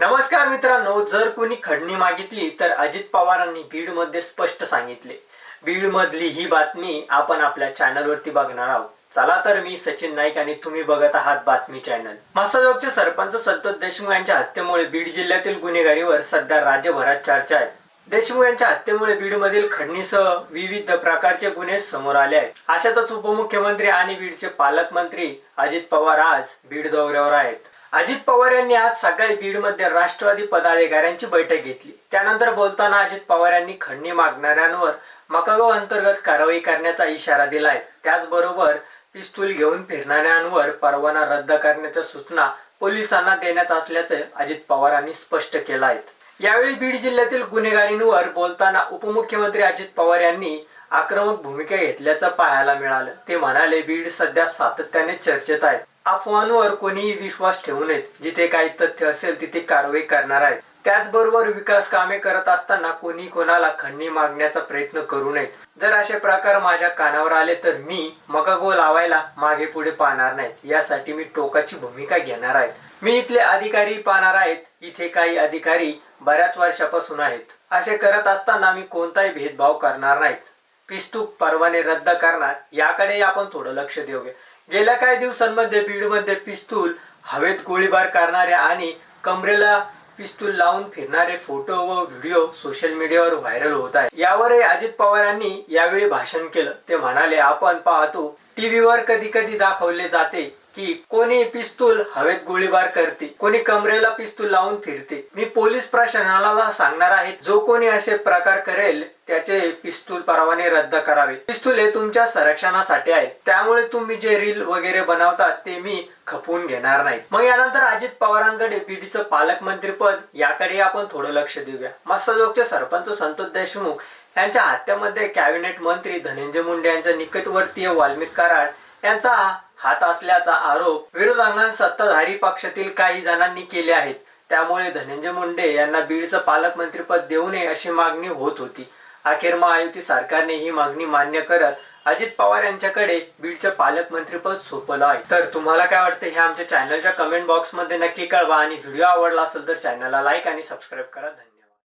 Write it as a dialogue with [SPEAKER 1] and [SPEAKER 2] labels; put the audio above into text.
[SPEAKER 1] नमस्कार मित्रांनो जर कोणी खडणी मागितली तर अजित पवारांनी बीडमध्ये स्पष्ट सांगितले. बीड मधली ही बातमी आपण आपल्या चॅनल वरती बघणार आहोत. चला तर मी सचिन नाईक आणि तुम्ही बघत आहात बातमी चॅनल. मसाजोगचे सरपंच संतोष देशमुख यांच्या हत्येमुळे बीड जिल्ह्यातील गुन्हेगारीवर सध्या राज्यभरात चर्चा आहे. देशमुख यांच्या हत्येमुळे बीडमधील खडणीसह विविध प्रकारचे गुन्हे समोर आले आहेत. अशातच उपमुख्यमंत्री आणि बीडचे पालकमंत्री अजित पवार आज बीड दौऱ्यावर आहेत. अजित पवार यांनी आज सकाळी बीडमध्ये राष्ट्रवादी पदाधिकाऱ्यांची बैठक घेतली. त्यानंतर बोलताना अजित पवार यांनी खंडणी मागणाऱ्यांवर मकागाव अंतर्गत कारवाई करण्याचा इशारा दिलाय. त्याचबरोबर पिस्तूल घेऊन फिरणाऱ्यांवर परवाना रद्द करण्याच्या सूचना पोलिसांना देण्यात असल्याचे अजित पवारांनी स्पष्ट केलं आहे यावेळी बीड जिल्ह्यातील गुन्हेगारींवर बोलताना उपमुख्यमंत्री अजित पवार यांनी आक्रमक भूमिका घेतल्याचं पाहायला मिळालं. ते म्हणाले बीड सध्या सातत्याने चर्चेत आहे. अफवांवर कोणीही विश्वास ठेवू नयेत. जिथे काही तथ्य असेल तिथे कारवाई करणार आहे त्याचबरोबर विकास कामे करत असताना कोणी कोणाला खंडणी मागण्याचा प्रयत्न करू नयेत. जर असे प्रकार माझ्या कानावर आले तर मी मकागो लावायला मागे पुढे पाहणार नाही. यासाठी मी टोकाची भूमिका घेणार आहे. मी इथले अधिकारी पाहणार आहेत. इथे काही अधिकारी बऱ्याच वर्षापासून आहेत. असे करत असताना मी कोणताही भेदभाव करणार नाहीत. पिस्तूक परवाने रद्द करणार याकडे आपण थोडं लक्ष देऊया गेल्या काही दिवसांमध्ये बीडमध्ये पिस्तूल हवेत गोळीबार करणारे आणि कमरेला पिस्तूल लावून फिरणारे फोटो व व्हिडिओ सोशल मीडियावर व्हायरल होत आहे. यावरही अजित पवार यांनी यावेळी भाषण केलं. ते म्हणाले आपण पाहतो टीव्हीवर कधी कधी दाखवले जाते की कोणी पिस्तूल हवेत गोळीबार करते कोणी कमरेला पिस्तूल लावून फिरते. मी पोलीस प्रशासनाला सांगणार आहे जो कोणी असे प्रकार करेल त्याचे पिस्तूल परवाने रद्द करावे. पिस्तूल हे तुमच्या संरक्षणासाठी आहे. त्यामुळे तुम्ही जे रील वगैरे बनवतात ते मी खपवून घेणार नाही. मग यानंतर अजित पवारांकडे बीडीचं पालकमंत्री पद याकडे आपण थोडं लक्ष देऊया. मस्सजोगचे सरपंच संतोष देशमुख यांच्या हत्यामध्ये कॅबिनेट मंत्री धनंजय मुंडे यांच्या निकटवर्तीय वाल्मिक कराड यांचा हात असल्याचा आरोप विरोधांगण सत्ताधारी पक्षातील काही जणांनी केले आहेत. त्यामुळे धनंजय मुंडे यांना बीडचं पालकमंत्रीपद देऊ नये अशी मागणी होत होती. अखेर महायुती सरकारने ही मागणी मान्य करत अजित पवार यांच्याकडे बीडचं पालकमंत्रीपद सोपवलं आहे. तर तुम्हाला काय वाटतं हे आमच्या चॅनलच्या कमेंट बॉक्समध्ये नक्की कळवा आणि व्हिडिओ आवडला असेल तर चॅनलला लाईक आणि सबस्क्राईब करा. धन्यवाद.